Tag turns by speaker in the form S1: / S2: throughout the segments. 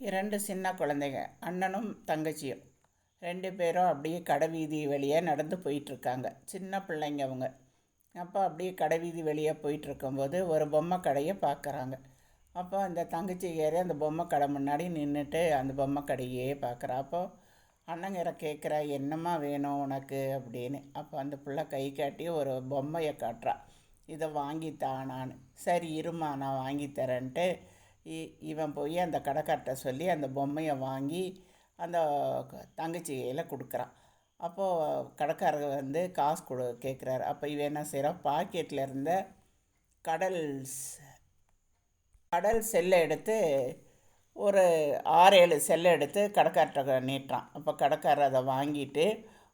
S1: இரண்டு சின்ன குழந்தைங்க அண்ணனும் தங்கச்சியும். ரெண்டு பேரும் அப்படியே கடைவீதி வழியாக நடந்து போயிட்டுருக்காங்க. சின்ன பிள்ளைங்க அவங்க. அப்போ அப்படியே கடைவீதி வழியாக போயிட்டுருக்கும்போது ஒரு பொம்மை கடையை பார்க்குறாங்க. அப்போ அந்த தங்கச்சி ஏறி அந்த பொம்மை கடை முன்னாடி நின்றுட்டு அந்த பொம்மை கடையே பார்க்குறா. அப்போ அண்ணங்கிற கேட்குறா என்னம்மா வேணும் உனக்கு? அப்படின்னு. அப்போ அந்த பிள்ளை கை காட்டி ஒரு பொம்மையை காட்டுறா. இதை வாங்கித்தான் நான். சரி இருமா நான் வாங்கித்தரேன்ட்டு இவன் போய் அந்த கடைக்கார்ட்ட சொல்லி அந்த பொம்மையை வாங்கி அந்த தங்கச்சி கையில் கொடுக்குறான். அப்போது கடைக்காரர் வந்து காசு கொடு கேட்குறாரு அப்போ இவன் என்ன செய்கிறான் பாக்கெட்டில் இருந்த கடல் கடல் செல்லை எடுத்து ஒரு ஆறு ஏழு செல்லை எடுத்து கடைக்கார்ட்ட நீட்டுறான். அப்போ கடைக்காரர் அதை வாங்கிட்டு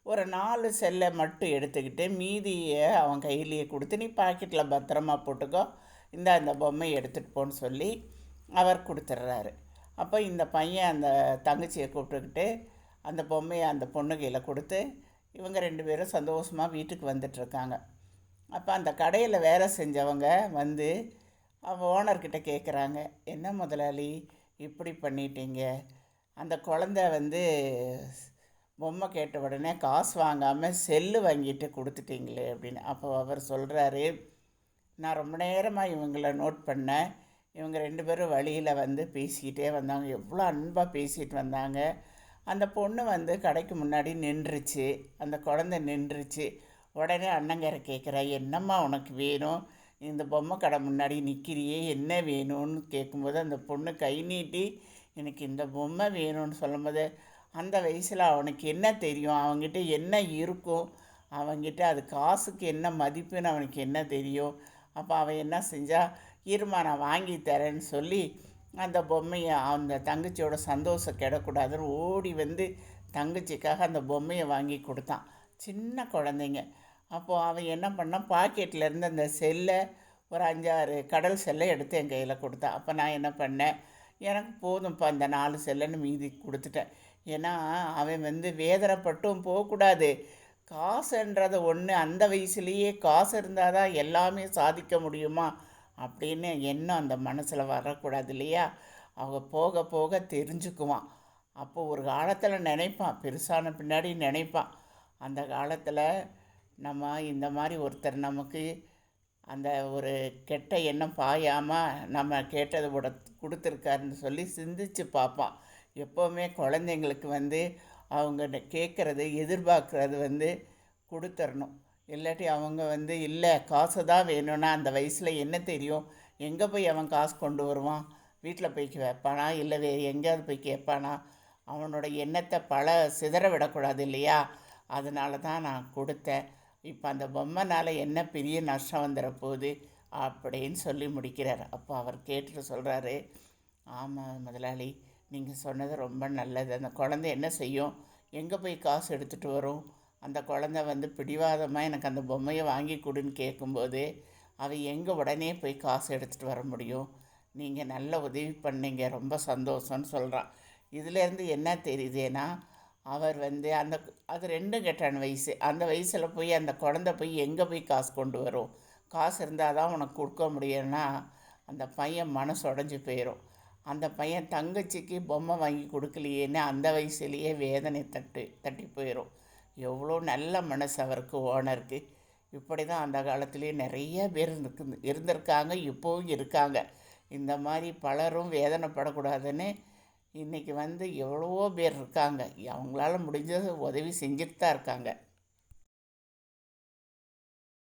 S1: ஒரு நாலு செல்லை மட்டும் எடுத்துக்கிட்டு மீதியை அவன் கையிலேயே கொடுத்து நீ பாக்கெட்டில் பத்திரமா போட்டுக்கோ. இந்த அந்த பொம்மையை எடுத்துகிட்டு போன்னு சொல்லி அவர் கொடுத்துட்றாரு. அப்போ இந்த பையன் அந்த தங்கச்சியை கூப்பிட்டுக்கிட்டு அந்த பொம்மையை அந்த பொண்ணு கையில் கொடுத்து இவங்க ரெண்டு பேரும் சந்தோஷமாக வீட்டுக்கு வந்துட்டுருக்காங்க அப்போ அந்த கடையில் வேலை செஞ்சவங்க வந்து அவன் ஓனர்கிட்ட கேட்குறாங்க என்ன முதலாளி இப்படி பண்ணிட்டீங்க? அந்த குழந்த வந்து பொம்மை கேட்ட உடனே காசு வாங்காமல் செல்லு வாங்கிட்டு கொடுத்துட்டீங்களே அப்படின்னு. அப்போ அவர் சொல்கிறாரு நான் ரொம்ப நேரமாக இவங்கள நோட் பண்ணேன். இவங்க ரெண்டு பேரும் வழியில் வந்து பேசிக்கிட்டே வந்தாங்க. எவ்வளோ அன்பாக பேசிகிட்டு வந்தாங்க. அந்த பொண்ணு வந்து கடைக்கு முன்னாடி நின்றுச்சு. அந்த குழந்தை நின்றுச்சு. உடனே அண்ணங்கார கேட்குறா என்னம்மா உனக்கு வேணும்? இந்த பொம்மை கடை முன்னாடி நிற்கிறியே என்ன வேணும்னு? கேட்கும்போது அந்த பொண்ணு கை நீட்டி எனக்கு இந்த பொம்மை வேணும்னு சொல்லும்போது அந்த வயசில் அவனுக்கு என்ன தெரியும்? அவங்ககிட்ட என்ன இருக்கும்? அவன்கிட்ட அது காசுக்கு என்ன மதிப்புன்னு அவனுக்கு என்ன தெரியும்? அப்போ அவன் என்ன செஞ்சால் இருமா நான் வாங்கி தரேன்னு சொல்லி அந்த பொம்மையை அந்த தங்கச்சியோட சந்தோஷம் கெடக்கூடாதுன்னு ஓடி வந்து தங்கச்சிக்காக அந்த பொம்மையை வாங்கி கொடுத்தான். சின்ன குழந்தைங்க. அப்போது அவன் என்ன பண்ணான் பாக்கெட்டில் இருந்து அந்த செல்லை ஒரு அஞ்சாறு கடல் செல்லை எடுத்து என் கையில் கொடுத்தான் அப்போ நான் என்ன பண்ணேன் எனக்கு போதும்ப்பா இந்த நாலு செல்லுன்னு மீதி கொடுத்துட்டேன். ஏன்னா அவன் வந்து வேதனைப்பட்டும் போகக்கூடாது. காசுன்றதை ஒன்று அந்த வயசுலேயே காசு இருந்தால் தான் எல்லாமே சாதிக்க முடியுமா? அப்படின்னு எண்ணம் அந்த மனசில் வரக்கூடாது இல்லையா? அவங்க போக போக தெரிஞ்சுக்குவான். அப்போ ஒரு காலத்தில் நினைப்பான். பெருசான பின்னாடி நினைப்பான். அந்த காலத்தில் நம்ம இந்த மாதிரி ஒருத்தர் நமக்கு அந்த ஒரு கெட்ட எண்ணம் பாயாமல் நம்ம கேட்டதை விட கொடுத்துருக்காருன்னு சொல்லி சிந்திச்சு பார்ப்பான். எப்போவுமே குழந்தைங்களுக்கு வந்து அவங்க கேட்குறது எதிர்பார்க்குறது வந்து கொடுத்துடணும் இல்லாட்டி அவங்க வந்து இல்லை காசு தான் வேணும்னா அந்த வயசில் என்ன தெரியும்? எங்கே போய் அவன் காசு கொண்டு வருவான்? வீட்டில் போய் வைப்பானா? இல்லை வே எங்கேயாவது போய் கேட்பானா அவனோட எண்ணத்தை பல சிதற விடக்கூடாது இல்லையா? அதனால தான் நான் கொடுத்தேன். இப்போ அந்த பொம்மைனால் என்ன பெரிய நஷ்டம் வந்துட போகுது அப்படின்னு சொல்லி முடிக்கிறார். அப்போ அவர் கேட்டுட்டு சொல்கிறாரு ஆமாம் முதலாளி நீங்கள் சொன்னது ரொம்ப நல்லது. அந்த குழந்தை என்ன செய்யும்? எங்கே போய் காசு எடுத்துகிட்டு வரும்? அந்த குழந்தை வந்து பிடிவாதமாக எனக்கு அந்த பொம்மையை வாங்கி கொடுன்னு கேட்கும்போது அவள் எங்கே உடனே போய் காசு எடுத்துகிட்டு வர முடியும்? நீங்கள் நல்ல உதவி பண்ணீங்க ரொம்ப சந்தோஷம்னு சொல்கிறான் இதுலேருந்து என்ன தெரியுதுன்னா அவர் வந்து அந்த அது ரெண்டும் கெட்டான வயசு. அந்த வயசில் போய் அந்த குழந்தை போய் எங்கே போய் காசு கொண்டு வரும்? காசு இருந்தால் தான் உனக்கு கொடுக்க முடியும்னா அந்த பையன் மனசு உடஞ்சி போயிடும் அந்த பையன் தங்கச்சிக்கு பொம்மை வாங்கி கொடுக்கலையேன்னு அந்த வயசுலேயே வேதனை தட்டு தட்டி போயிடும் எவ்வளோ நல்ல மனசு அவருக்கு ஓனருக்கு. இப்படி தான் அந்த காலத்துலேயே நிறைய பேர் இருக்கு இருந்திருக்காங்க இப்போவும் இருக்காங்க. இந்த மாதிரி பலரும் வேதனைப்படக்கூடாதுன்னு இன்றைக்கி வந்து எவ்வளவோ பேர் இருக்காங்க. அவங்களால முடிஞ்சது உதவி செஞ்சுட்டு தான் இருக்காங்க.